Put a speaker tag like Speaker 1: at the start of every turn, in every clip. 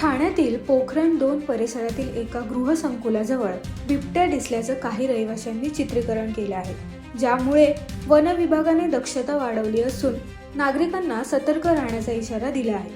Speaker 1: ठाण्यातील पोखरण दोन परिसरातील एका गृहसंकुलाजवळ बिबट्या दिसल्याचं काही रहिवाशांनी चित्रीकरण केलं आहे. ज्यामुळे वन विभागाने दक्षता वाढवली असून नागरिकांना सतर्क राहण्याचा इशारा दिला आहे.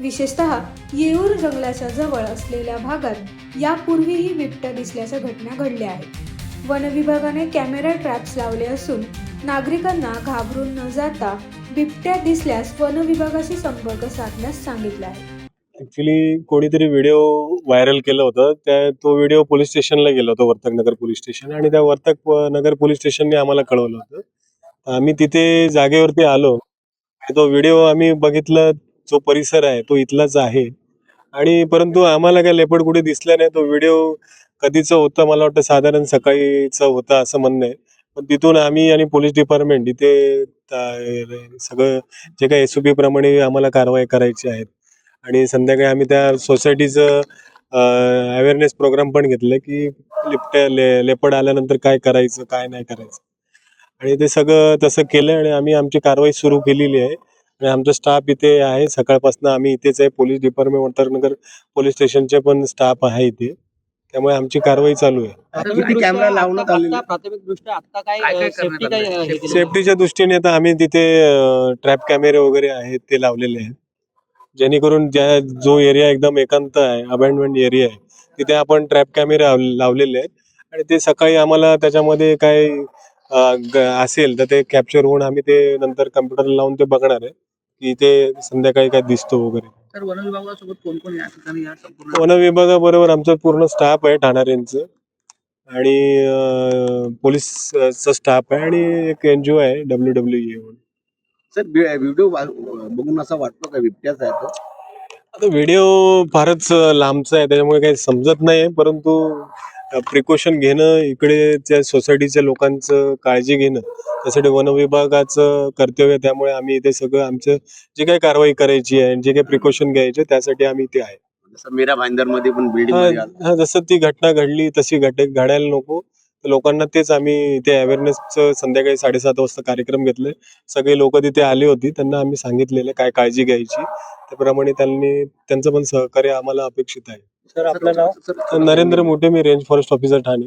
Speaker 1: विशेषतः येऊर जंगलाच्या जवळ असलेल्या भागात यापूर्वीही बिबट्या दिसल्याच्या घटना घडल्या आहेत. वन विभागाने कॅमेरा ट्रॅप्स लावले असून नागरिकांना घाबरून न जाता बिबट्या दिसल्यास वन विभागाशी संपर्क साधण्यास सांगितलं आहे.
Speaker 2: ऍक्च्युली कोणीतरी व्हिडिओ व्हायरल केलं होतं. त्या तो व्हिडिओ पोलीस स्टेशनला गेला होता वर्तक नगर पोलीस स्टेशन आणि त्या वर्तक नगर पोलीस स्टेशनने आम्हाला कळवलं होतं. आम्ही तिथे जागेवरती आलो. तो व्हिडिओ आम्ही बघितला जो परिसर आहे तो इथलाच आहे. आणि परंतु आम्हाला काय लेपड कुठे दिसला नाही. तो व्हिडिओ कधीचं होतं मला वाटतं साधारण सकाळीचं होतं असं म्हणणं आहे. पण तिथून आम्ही आणि पोलीस डिपार्टमेंट इथे सगळं जे काही एसओपी प्रमाणे आम्हाला कारवाई करायची आहेत आणि संध्याकाळी आम्ही त्या सोसायटीचं अवेअरनेस प्रोग्राम पण घेतलं की लिपट्या ले लेपड आल्यानंतर काय करायचं काय नाही करायचं. आणि ते सगळं तसं केलं आणि आम्ही आमची कारवाई सुरू केलेली आहे. आणि आमचा स्टाफ इथे आहे. सकाळपासून आम्ही इथेच आहे. पोलीस डिपार्टमेंट वंतरनगर पोलीस स्टेशनचे पण स्टाफ आहे इथे. त्यामुळे आमची कारवाई चालू आहे.
Speaker 3: कॅमेरा लावण्यात आलेले?
Speaker 2: सेफ्टीच्या दृष्टीने आता आम्ही तिथे ट्रॅप कॅमेरे वगैरे आहेत ते लावलेले आहेत. जेणेकरून ज्या जो एरिया एकदम एकांत आहे अबँडमेंट एरिया आहे तिथे आपण ट्रॅप कॅमेरे लाव- लावलेले आहेत. आणि ते सकाळी आम्हाला त्याच्यामध्ये काय असेल तर ते कॅप्चर होऊन आम्ही ते नंतर कम्प्युटर लावून ते बघणार आहे की ते संध्याकाळी काय दिसतो वगैरे.
Speaker 3: तर वन विभागासोबत कोण कोण या ठिकाणी या संपूर्ण
Speaker 2: वन विभागाबरोबर आमचा पूर्ण स्टाफ आहे ठाणाऱ्यांचं आणि पोलीसचा स्टाफ आहे आणि एक एनजीओ आहे डब्ल्यू डब्ल्यू ए म्हणून.
Speaker 3: सर व्हिडिओ बघून असं वाटतं का? बिबट्याचा आहे तो.
Speaker 2: आता व्हिडिओ फारच लांबचा आहे त्याच्यामुळे काही समजत नाही परंतु प्रिकॉशन घेणं इकडे त्या सोसायटीच्या लोकांचं काळजी घेणं त्यासाठी वन विभागाचं कर्तव्य आहे. त्यामुळे आम्ही इथे सगळं आमचं जे काही कारवाई करायची आहे जे काही प्रिकॉशन घ्यायचे त्यासाठी आम्ही इथे आहे.
Speaker 3: जसं मीरा भाईंदरमध्ये पण बिल्डिंग
Speaker 2: जसं ती घटना घडली तशी घट घडायला नको. लोकांना तेच आम्ही इथे अवेअरनेसचं संध्याकाळी साडेसात वाजता कार्यक्रम घेतले. सगळे लोक तिथे आली होती. त्यांना आम्ही सांगितलेलं काय काळजी घ्यायची. त्याप्रमाणे त्यांनी त्यांचं पण सहकार्य आम्हाला अपेक्षित आहे.
Speaker 3: सर आपलं नाव?
Speaker 2: नरेंद्र मोठे मी रेंज फॉरेस्ट ऑफिसर ठाणे.